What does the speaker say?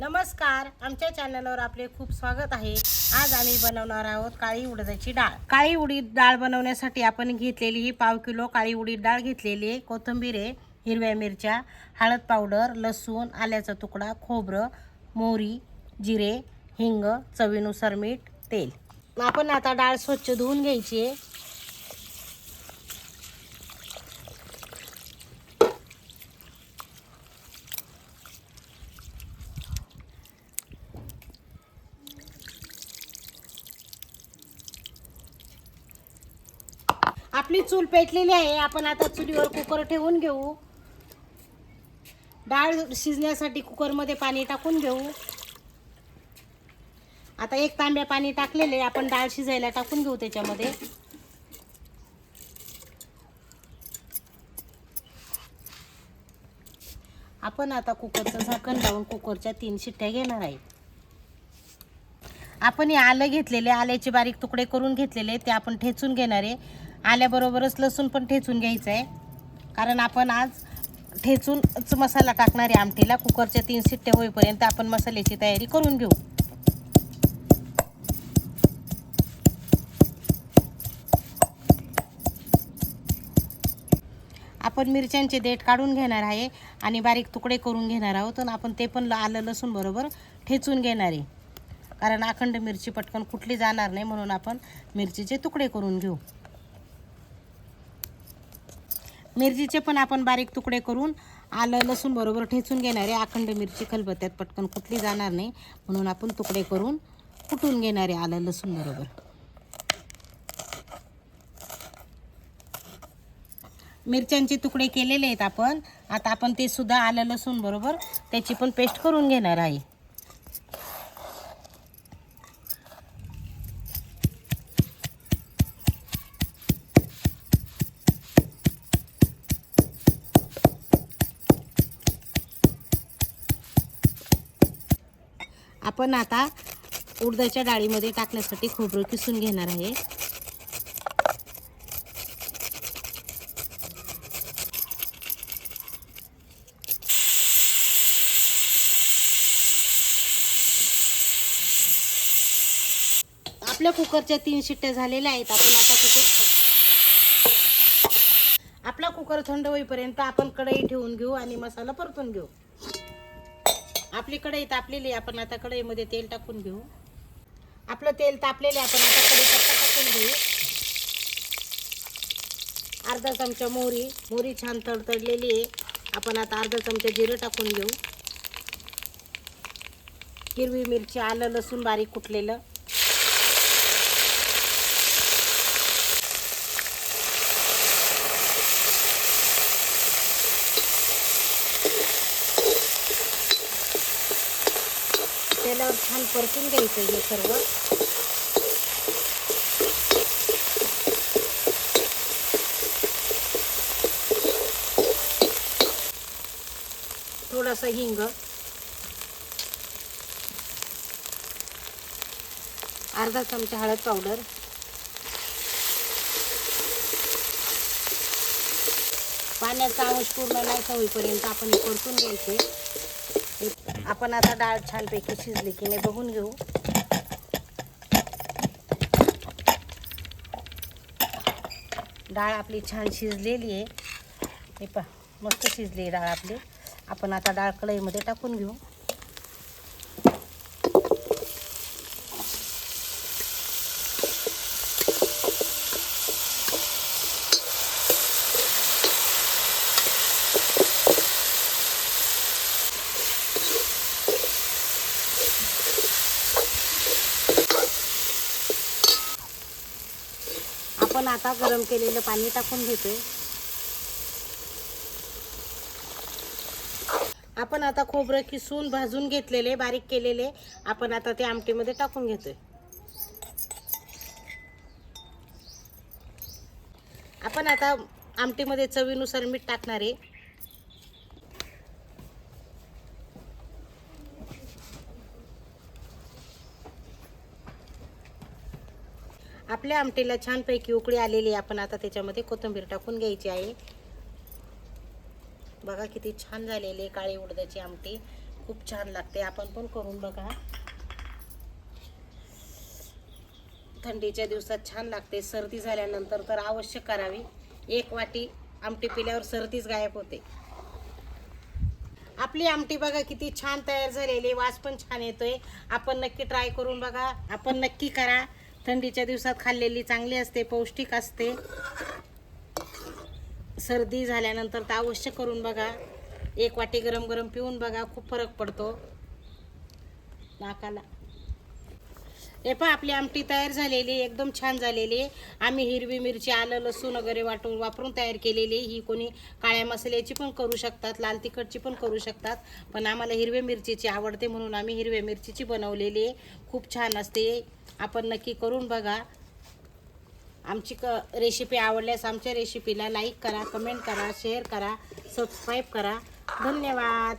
नमस्कार. आमच्या चॅनलवर आपले खूप स्वागत आहे. आज आम्ही बनवणार आहोत काळी उडदाची डाळ. काळी उडीद डाळ बनवण्यासाठी आपण घेतलेली ही पाव किलो काळी उडीद डाळ घेतलेली आहे. कोथिंबीर आहे हिरव्या मिरच्या हळद पावडर लसूण आल्याचा तुकडा खोबरं मोहरी जिरे हिंग चवीनुसार मीठ तेल. आपण आता डाळ स्वच्छ धुवून घ्यायची आहे. आपली चूल पेटलेली आहे. आपण आता चुलीवर कुकर ठेवून घेऊ. डाळ शिजण्यासाठी कुकरमध्ये पाणी टाकून घेऊ. आता एक तांब्या पाणी टाकलेले आपण डाळ शिजायला टाकून घेऊ त्याच्यामध्ये. आपण आता कुकरचं झाकण लावून कुकरच्या तीन शिट्ट्या घेणार आहे. आपण हे आलं घेतलेले आल्याचे बारीक तुकडे करून घेतलेले ते आपण ठेचून घेणार आहे. आल्याबरोबरच लसूण पण ठेचून घ्यायचं आहे कारण आपण आज ठेचूनच मसाला टाकणार आहे आमटीला. कुकरच्या तीन शिट्ट्या होईपर्यंत आपण मसाल्याची तयारी करून घेऊ. आपण मिरच्यांचे देठ काढून घेणार आहे आणि बारीक तुकडे करून घेणार आहोत आणि आपण ते पण आलं लसूण बरोबर ठेचून घेणार आहे. कारण अखंड मिरची पटकन कुठली जाणार नाही म्हणून आपण मिरचीचे तुकडे करून घेऊ. मिरचीचे पण आपण बारीक तुकडे करून आलं लसूण बरोबर ठेचून घेणार आहे. अखंड मिरची खलबत्त्यात पटकन कुठली जाणार नाही. म्हणून आपण तुकडे करून कुटून घेणार आहे आलं लसूण बरोबर. मिरच्यांचे तुकडे केलेले आहेत आपण. आता आपण ते सुद्धा आलं लसूण बरोबर त्याची पण पेस्ट करून घेणार आहे. आपण आता उडदाच्या डाळीमध्ये टाकण्यासाठी खोबरं किसून घेणार आहे. आपल्या कुकरच्या तीन शिट्ट्या झालेल्या आहेत. आपण आता कुकर आपला कुकर थंड होईपर्यंत आपण कढई ठेवून घेऊ आणि मसाला परतून घेऊ. आपली कढई तापलेली आहे. आपण आता कढईमध्ये तेल टाकून घेऊ आपलं तेल तापलेले आहे. आपण आता कढईपत्ता टाकून घेऊ अर्धा चमचा मोहरी मोहरी छान तडतडलेली आहे आपण आता अर्धा चमचा जिरं टाकून घेऊ हिरवी मिरची आलं लसूण बारीक कुटलेलं तेलावर छान परतून घ्यायचं हे सर्व. थोडासा हिंग. अर्धा चमचा हळद पावडर. पाण्याचा अंश पूर्ण नाही का होईपर्यंत आपण परतून घ्यायचे. आपण आता डाळ छानपैकी शिजली की नाही बघून घेऊ. डाळ आपली छान शिजलेली आहे. हे पहा मस्त शिजली आहे डाळ आपली. आपण आता डाळ कढईमध्ये टाकून घेऊ. आपण आता गरम केलेलं पाणी टाकून घेतोय. आपण आता खोबरं किसून भाजून घेतलेले बारीक केलेले. आपण आता ते आमटीमध्ये टाकून घेतोय. आपण आता आमटीमध्ये चवीनुसार मीठ टाकणार आहे. आपल्या आमटीला छानपैकी उकळी आलेली आहे. आपण आता त्याच्यामध्ये कोथिंबीर टाकून घ्यायची आहे. बघा किती छान झालेली आहे काळी उडदाची आमटी. खूप छान लागते. आपण पण करून बघा. थंडीच्या दिवसात छान लागते. सर्दी झाल्यानंतर तर अवश्य करावी. एक वाटी आमटी पिल्यावर सर्दीच गायब होते. आपली आमटी बघा किती छान तयार झालेली वास पण छान येतोय. आपण नक्की ट्राय करून बघा. आपण नक्की करा. थंडीच्या दिवसात खाल्लेली चांगली असते पौष्टिक असते. सर्दी झाल्यानंतर तर अवश्य करून बघा. एक वाटी गरम गरम पिऊन बघा खूप फरक पडतो. नाकाला. हे पण आपली आमटी तयार झालेली एकदम छान झालेली आम्ही हिरवी मिरची आलं लसूण वगैरे वाटून वापरून तयार केलेली ही कोणी काळ्या मसाल्याची पण करू शकतात लाल तिखटची पण करू शकतात. पण आम्हाला हिरव्या मिरचीची आवडते म्हणून आम्ही हिरव्या मिरचीची बनवलेली आहे. खूप छान असते. आपण नक्की करून बघा. आमची क रेसिपी आवडल्यास आमच्या रेसिपीला लाईक करा कमेंट करा शेअर करा सबस्क्राईब करा. धन्यवाद.